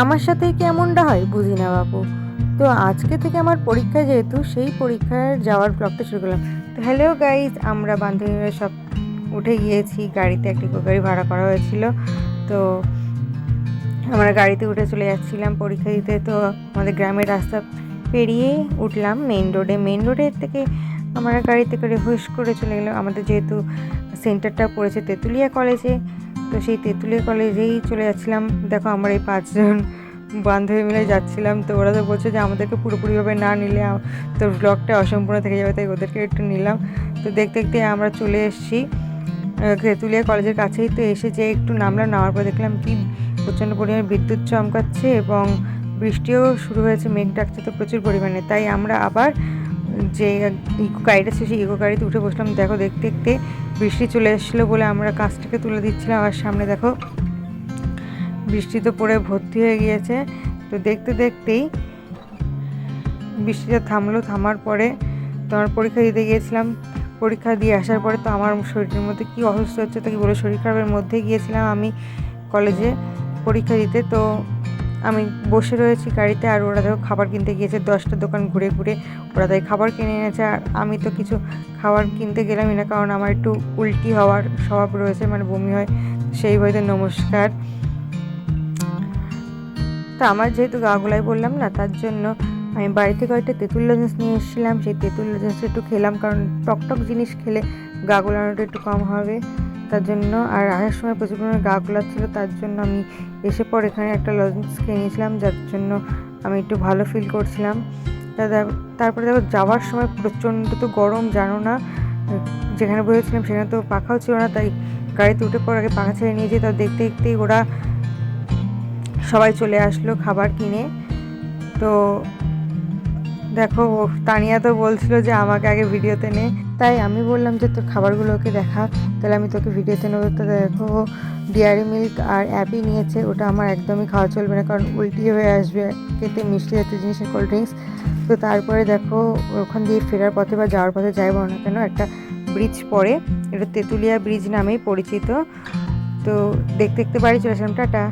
আমার সাথেই কি এমনটা হয়? বুঝি না বাবু তো আজকে থেকে আমার পরীক্ষা যেহেতু, সেই পরীক্ষার যাওয়ার ব্লগটা শুরু করলাম। তো হ্যালো গাইজ আমরা বান্ধবীরা সব উঠে গিয়েছি। গাড়িতে একটি গাড়ি ভাড়া করা হয়েছিল। তো আমরা গাড়িতে উঠে চলে যাচ্ছিলাম পরীক্ষা দিতে। তো আমাদের গ্রামের রাস্তা পেরিয়ে উঠলাম মেন রোডে মেন রোডের থেকে আমরা গাড়িতে করে হুশ করে চলে গেলাম। আমাদের যেহেতু সেন্টারটা পড়েছে তেঁতুলিয়া কলেজে তো সেই তেঁতুলিয়া কলেজেই চলে যাচ্ছিলাম। দেখো আমরা এই পাঁচজন বান্ধবী মিলে যাচ্ছিলাম। তো ওরা তো বলছে যে আমাদেরকে পুরোপুরিভাবে না নিলে আম- তো ব্লগটা অসম্পূর্ণ থেকে যাবে, তাই ওদেরকে একটু নিলাম। তো দেখতে দেখতে আমরা চলে এসেছি। তেঁতুলিয়া কলেজের কাছেই তো এসে যে একটু নামলাম, নামার পর দেখলাম কি প্রচণ্ড পরিমাণে বিদ্যুৎ চমকাচ্ছে এবং বৃষ্টিও শুরু হয়েছে, মেঘ ডাকছে তো প্রচুর পরিমাণে। তাই আমরা আবার যে ইকো গাড়িটা ছিল সেই ইকো গাড়িতে উঠে বসলাম। দেখো, দেখতে দেখতে বৃষ্টি চলে এসেছিল বলে আমরা কাজটাকে তুলে দিচ্ছিলাম। আর সামনে দেখো, বৃষ্টি তো পড়ে ভর্তি হয়ে গিয়েছে। তো দেখতে দেখতেই বৃষ্টিটা থামলো। থামার পরে তোমার পরীক্ষা দিতে গিয়েছিলাম। পরীক্ষা দিয়ে আসার পরে তো আমার শরীরের মধ্যে কী অসুস্থ হচ্ছে তো কি বলে শরীর খারাপের মধ্যে গিয়েছিলাম আমি কলেজে পরীক্ষা দিতে। তো আমি বসে রয়েছি গাড়িতে আর ওরা দেখো খাবার কিনতে গিয়েছে, দশটা দোকান ঘুরে ঘুরে ওরা তাই খাবার কিনে এনেছে আর আমি তো কিছু খাবার কিনতে গেলামই না কারণ আমার একটু উল্টি হওয়ার স্বভাব রয়েছে মানে বমি হয়, সেই বইতে নমস্কার। তো আমার যেহেতু গাগুলাই বললাম না, তার জন্য আমি বাড়ি থেকে কয়েকটা তেঁতুল লজেন্স নিয়ে এসেছিলাম, সেই তেঁতুল লজেন্স একটু খেলাম কারণ টকটক জিনিস খেলে গা গোলানোটা একটু কম হবে। তার জন্য। আর আসার সময় প্রচুর পরিমাণে গা গোলাচ্ছিলো তার জন্য আমি এসে পর এখানে একটা লজেন্স খেয়ে নিয়েছিলাম, যার জন্য আমি একটু ভালো ফিল করছিলাম। তারপরে দেখো যাওয়ার সময় প্রচণ্ড তো গরম, জানো না? যেখানে বসেছিলাম সেখানে তো পাখাও ছিল না, তাই গাড়িতে উঠে পর আগে পাখা ছেড়ে নিয়েছি। তা দেখতে দেখতেই ওরা সবাই চলে আসলো খাবার কিনে। তো দেখো, তানিয়া তো বলছিল যে আমাকে আগে ভিডিওতে নে। তাই আমি বললাম যে তোর খাবারগুলোকে দেখা, তাহলে আমি তোকে ভিডিওতে নেব। তো দেখো, ডিয়ারি মিল্ক আর অ্যাপি নিয়েছে, ওটা আমার একদমই খাওয়া চলবে না, কারণ উল্টি হয়ে আসবে, খেতে মিষ্টি জাতীয় জিনিসের কোল্ড ড্রিঙ্কস তো তারপরে দেখো, ওখান দিয়ে ফেরার পথে বা যাওয়ার পথে যাই না কেন, একটা ব্রিজ পড়ে। এটা তেঁতুলিয়া ব্রিজ নামেই পরিচিত। তো দেখতে দেখতে বাড়ি চলে আসলাম, টাটা।